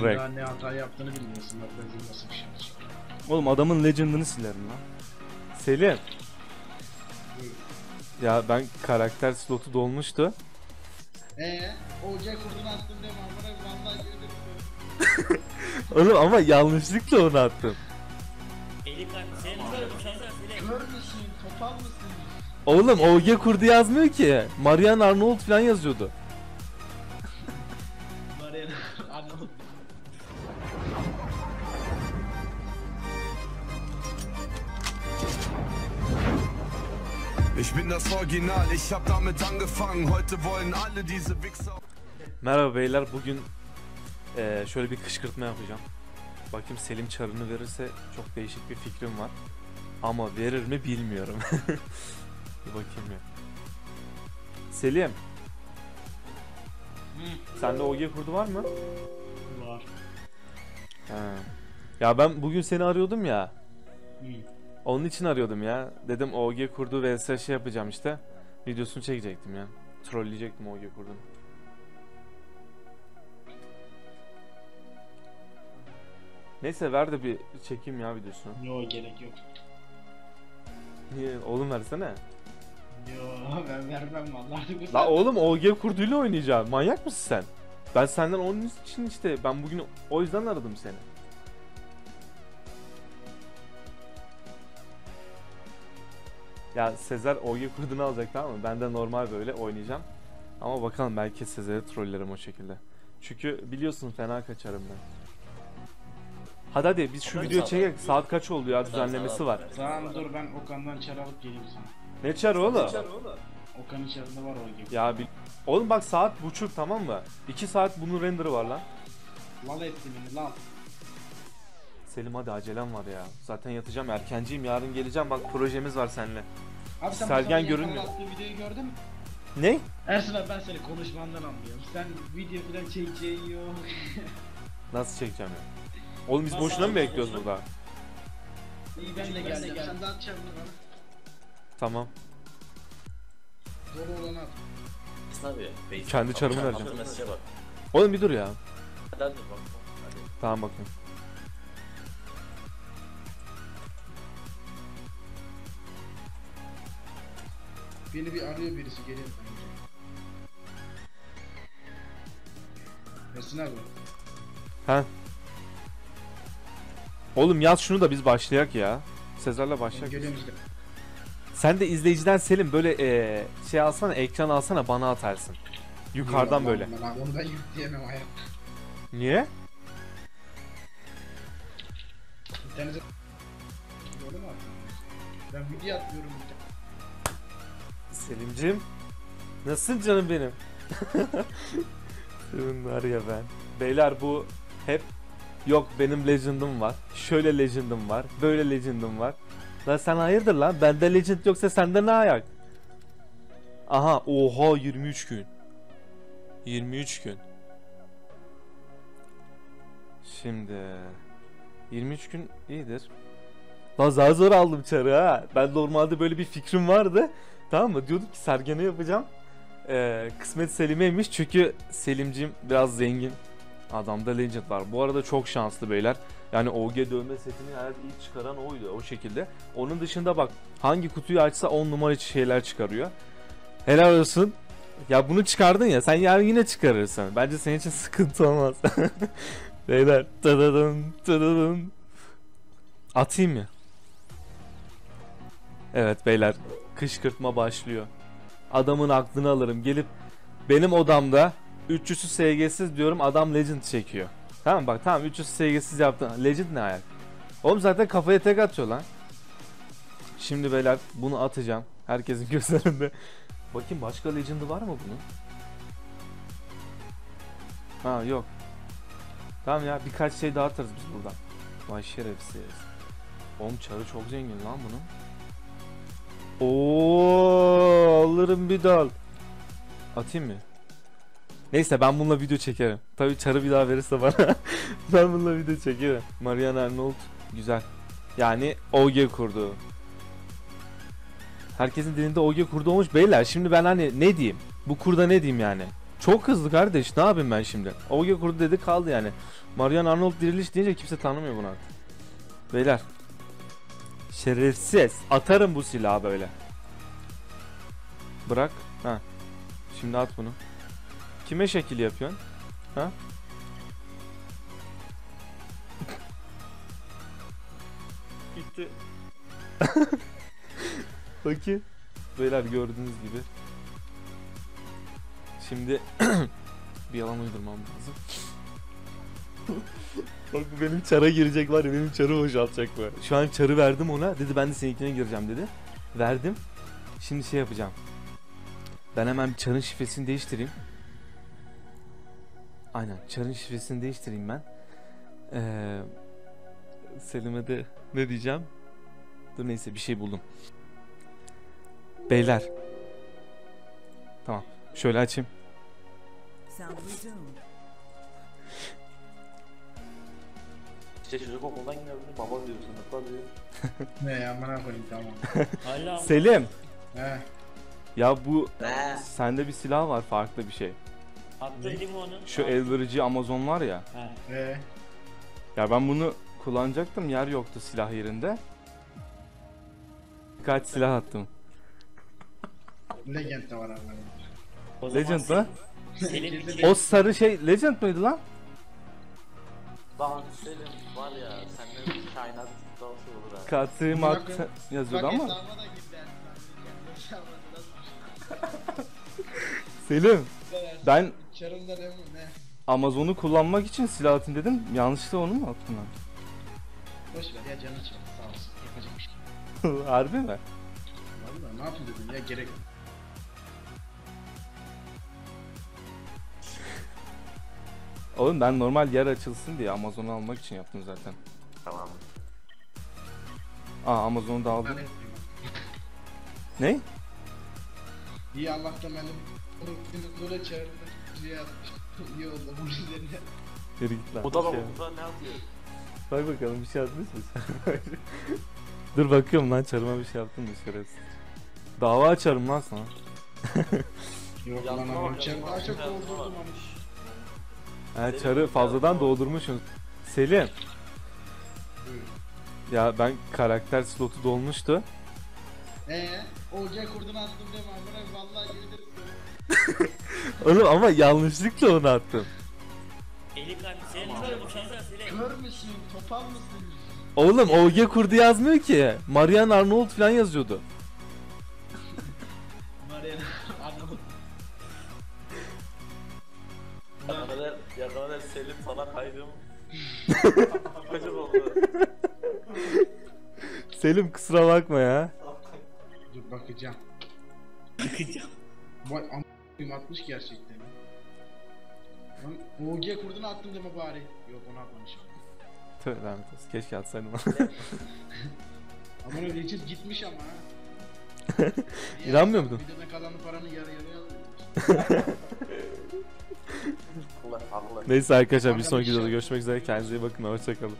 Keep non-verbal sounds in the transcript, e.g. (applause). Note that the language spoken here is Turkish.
Trek. Daha ne hata yaptığını bilmiyorsun. Bak ben nasıl bir şey olacak. Oğlum adamın legend'ını silerim lan. Selim. Ya ben karakter slotu dolmuştu. Eee? OC kurdunu attım deme amına vallahi yemin (laughs) Oğlum ama yanlışlıkla onu attım. Eli kalp. Senin böyle bir söyle. Kör müsün? Topal mısın? Oğlum OG kurdu yazmıyor ki. Marian Arnold falan yazıyordu. Ich bin das Original, ich hab damit angefangen. Heute wollen alle diese Wichser. Merhaba beyler bugün eee, şöyle bir kışkırtma yapacağım. Bakayım Selim çarını verirse çok değişik bir fikrim var. Ama verir mi bilmiyorum. (laughs) bir bakayım ya. Selim. Sende OG kurdu var mı? Var. He. Ya ben bugün seni arıyordum ya. Hı. Onun için arıyordum ya. Dedim OG kurdu vs şey yapacağım işte. Videosunu çekecektim ya. Trolleyecektim OG kurdunu. Neyse ver de bir çekeyim ya videosunu. Yo gerek yok. Niye? Oğlum versene. Yo (laughs) ben vermem vallahi. La oğlum OG kurduyla oynayacağım. Manyak mısın sen? Ben senden onun için işte ben bugün o yüzden aradım seni. Ya Sezer OG kurdunu alacak tamam mı? Ben de normal böyle oynayacağım. Ama bakalım belki Sezer'i trollerim o şekilde. Çünkü biliyorsun fena kaçarım ben. Hadi hadi biz şu Hadi videoyu ol. çekek. Saat kaç oldu ya düzenlemesi var. Tamam dur ben Okan'dan çar alıp geleyim sana. Ne çar oğlum? Okan'ın çarında var o gibi. Ya bil... Oğlum bak saat buçuk tamam mı? 2 saat bunun render'ı var lan. Lal etti beni lal. Selim hadi acelem var ya. Zaten yatacağım erkenciyim yarın geleceğim bak projemiz var seninle. Abi sen Sergen bu görünmüyor. yakaladığı videoyu gördün mü? Ne? Ersin abi ben seni konuşmandan anlıyorum. Sen video falan çekeceğin yok. (laughs) Nasıl çekeceğim ya? Oğlum biz boşuna mı bekliyoruz burada? İyi ben de geleceğim. Sen de atacağım bunu bana. Tamam. Dolu olanı at. Abi. Kendi çarımı vereceğim. mesaj'a bak. Oğlum bir dur ya. Hadi hadi bak. Hadi. Tamam bakayım. Beni bir arıyor birisi geliyor bence. Ersin abi. Ha. Oğlum yaz şunu da biz başlayak ya. Sezar'la başlayak. Geliyorum işte. Sen de izleyiciden Selim böyle eee, şey alsana ekran alsana bana atarsın. Yukarıdan Eyvallah böyle. Ben onu ben yükleyemem hayatta. Niye? İnternete... Ben video atmıyorum. Selimcim. Nasılsın canım benim? (laughs) Var ya ben. Beyler bu hep yok benim legend'ım var. Şöyle legend'ım var. Böyle legend'ım var. Lan sen hayırdır lan? Bende legend yoksa sende ne ayak? Aha oha 23 gün. 23 gün. Şimdi 23 gün iyidir. Lan zar zor aldım çarı ha. Ben normalde böyle bir fikrim vardı. Tamam mı? Diyordum ki Sergen'e yapacağım. Ee, kısmet Selim'eymiş çünkü Selimcim biraz zengin. Adamda legend var. Bu arada çok şanslı beyler. Yani OG dövme setini her ilk çıkaran oydu o şekilde. Onun dışında bak hangi kutuyu açsa 10 numara şeyler çıkarıyor. Helal olsun. Ya bunu çıkardın ya sen yarın yine çıkarırsın. Bence senin için (laughs) sıkıntı olmaz. (laughs) beyler. Tadadın, tadadın. Atayım mı? Evet beyler kışkırtma başlıyor. Adamın aklını alırım. Gelip benim odamda 300'ü SG'siz diyorum adam Legend çekiyor. Tamam bak tamam 300 SG'siz yaptın. Legend ne ayak? Oğlum zaten kafaya tek atıyor lan. Şimdi beyler bunu atacağım. Herkesin (laughs) gözlerinde. Bakayım başka Legend'ı var mı bunun? Ha yok. Tamam ya birkaç şey daha atarız biz buradan. Vay şerefsiz. Oğlum çarı çok zengin lan bunun. Oo, alırım bir dal. Atayım mı? Neyse ben bununla video çekerim. Tabii çarı bir daha verirse bana. (laughs) ben bununla video çekerim. Marian Arnold güzel. Yani OG kurdu. Herkesin dilinde OG kurdu olmuş beyler. Şimdi ben hani ne diyeyim? Bu kurda ne diyeyim yani? Çok hızlı kardeş. Ne yapayım ben şimdi? Oge kurdu dedi kaldı yani. Marian Arnold diriliş deyince kimse tanımıyor bunu artık. Beyler. Şerefsiz. Atarım bu silahı böyle. Bırak. Ha. Şimdi at bunu. Kime şekil yapıyorsun? Ha? Gitti. (laughs) Bakayım. Beyler gördüğünüz gibi. Şimdi (clears throat) bir yalan uydurmam lazım. Bak bu benim çara girecek var ya benim çarı boşaltacak bu. Şu an çarı verdim ona. Dedi ben de seninkine gireceğim dedi. Verdim. Şimdi şey yapacağım. Ben hemen çarın şifresini değiştireyim. Aynen çarın şifresini değiştireyim ben. Ee, Selim'e de ne diyeceğim? Dur neyse bir şey buldum. Beyler. Tamam. Şöyle açayım. Sound resumed. İşte çocuk okuldan geliyor. Baba diyor sınıfta diyor. (laughs) Ne ya amına koyayım tamam. (laughs) Hala Selim. He. Ya bu Ne? sende bir silah var farklı bir şey. Attın değil mi onu? Şu el verici Amazon var ya. He. He. Ya ben bunu kullanacaktım yer yoktu silah yerinde. Kaç silah attım. Legend de var abi. O zaman Legend lan. Selim şey... O sarı şey Legend mıydı lan? Lan Selim var ya senden kainat iddiası olur ha. Katı Amına mat koyayım. yazıyordu Bak ama. hesabıma da girdi yani. Hesabıma da nasıl- Selim ben Çarımda ne bu ne? Amazon'u kullanmak için silah atayım dedim. Yanlışlıkla onu mu attın? Boş ver ya canı çal sağ olsun. Yapacak bir şey. yok. (laughs) Harbi mi? Valla ne yapayım dedim ya gerek yok. Oğlum ben normal yer açılsın diye Amazon'u almak için yaptım zaten. Tamam. Aa Amazon'u da aldım. Ne? İyi Allah'tan ben de bunu böyle çağırdım. Şey atmış. İyi oldu bunun üzerine. Yürü git lan. O da şey- o da ne yapıyor? Bak bakalım bir şey atmış mı sen? (laughs) Dur bakıyorum lan çarıma bir şey yaptın mı şerefsiz. Dava açarım lan sana. (laughs) Yok lan Yazma ama bak, çarı yazma. daha çok doldurdum bak. ama. He çarı fazladan doldurmuşsun. Selim. Ya ben karakter slotu dolmuştu. Eee? Olcay kurdunu attım deme amına vallahi gelirim. (laughs) Oğlum ama yanlışlıkla onu attım. Eli Selim şöyle bir şey Selim. Kör müsün? Topal mısın? Oğlum OG kurdu yazmıyor ki. Marian Arnold falan yazıyordu. Ya Selim sana kaydım. (laughs) Kaçır oldu. Selim kusura bakma ya. Dur bakacağım. Bakacağım. Vay am***yim atmış gerçekten. Lan OG kurdunu attım deme bari. Yok onu atmamışım. Tövbe lanet olsun. Keşke atsaydım. (laughs) Ama öyle Richard gitmiş ama ha. (laughs) İnanmıyor yapsam muydun? Videoda kalan paranı yarı yarıya alıyormuş. Neyse arkadaşlar bir sonraki videoda görüşmek üzere. Kendinize iyi bakın. Hoşçakalın.